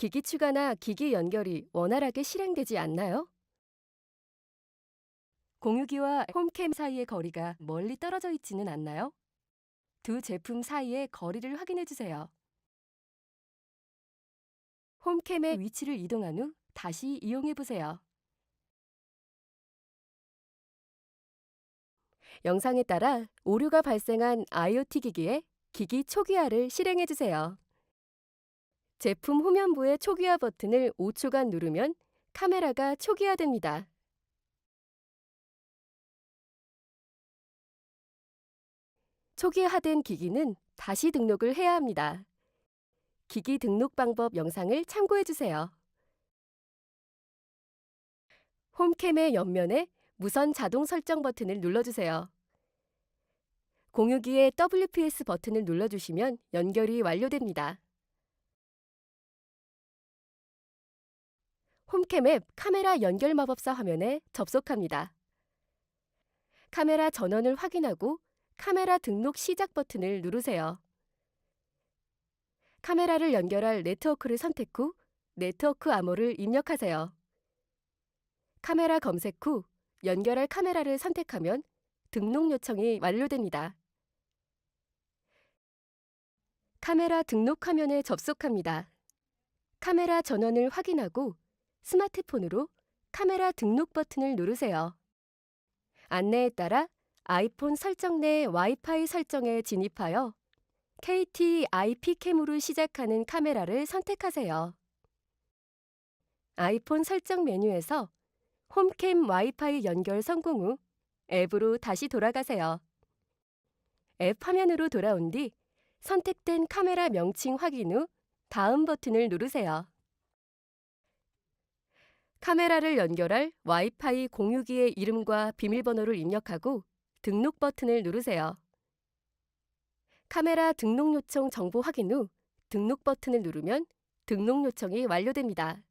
기기 추가나 기기 연결이 원활하게 실행되지 않나요? 공유기와 홈캠 사이의 거리가 멀리 떨어져 있지는 않나요? 두 제품 사이의 거리를 확인해 주세요. 홈캠의 위치를 이동한 후 다시 이용해 보세요. 영상에 따라 오류가 발생한 IoT 기기에 기기 초기화를 실행해 주세요. 제품 후면부의 초기화 버튼을 5초간 누르면 카메라가 초기화됩니다. 초기화된 기기는 다시 등록을 해야 합니다. 기기 등록 방법 영상을 참고해 주세요. 홈캠의 옆면에 무선 자동 설정 버튼을 눌러주세요. 공유기의 WPS 버튼을 눌러주시면 연결이 완료됩니다. 홈캠 앱 카메라 연결 마법사 화면에 접속합니다. 카메라 전원을 확인하고 카메라 등록 시작 버튼을 누르세요. 카메라를 연결할 네트워크를 선택 후 네트워크 암호를 입력하세요. 카메라 검색 후 연결할 카메라를 선택하면 등록 요청이 완료됩니다. 카메라 등록 화면에 접속합니다. 카메라 전원을 확인하고 스마트폰으로 카메라 등록 버튼을 누르세요. 안내에 따라 아이폰 설정 내 와이파이 설정에 진입하여 KT IP캠으로 시작하는 카메라를 선택하세요. 아이폰 설정 메뉴에서 홈캠 와이파이 연결 성공 후 앱으로 다시 돌아가세요. 앱 화면으로 돌아온 뒤 선택된 카메라 명칭 확인 후 다음 버튼을 누르세요. 카메라를 연결할 와이파이 공유기의 이름과 비밀번호를 입력하고 등록 버튼을 누르세요. 카메라 등록 요청 정보 확인 후 등록 버튼을 누르면 등록 요청이 완료됩니다.